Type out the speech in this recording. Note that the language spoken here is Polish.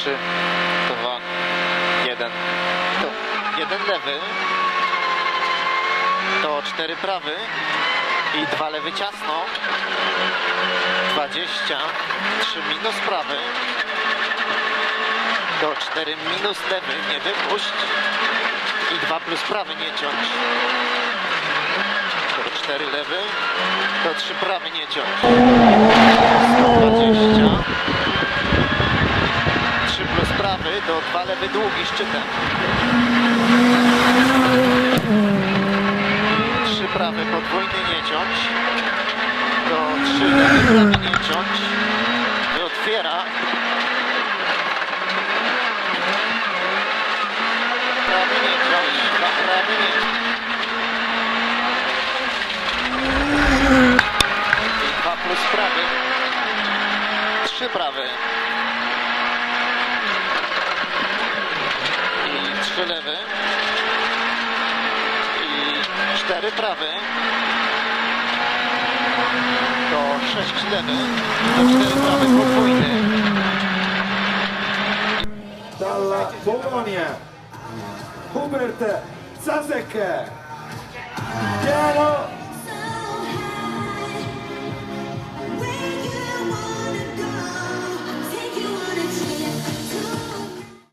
3, 2, 1. To jeden lewy. To 4 prawy. I dwa lewy ciasno. 20. 3 minus prawy. To 4 minus lewy. Nie wypuść. I 2 plus prawy nie ciąć. To 4 lewy. To 3 prawy nie ciąć. 120. 3 plus 2 lewy długi szczytem. 3 prawy podwójny nie ciąć. Do 3 lewy prawy nie ciąć. I otwiera. Prawy nie ciąć. Dwa prawy nie ciąć. I 2 plus prawy. 3 prawy. 3 lewy. I 4 prawy. To 6 lewy. To 4 prawy podwójny. Dalla Polonia Hubert Zazek piano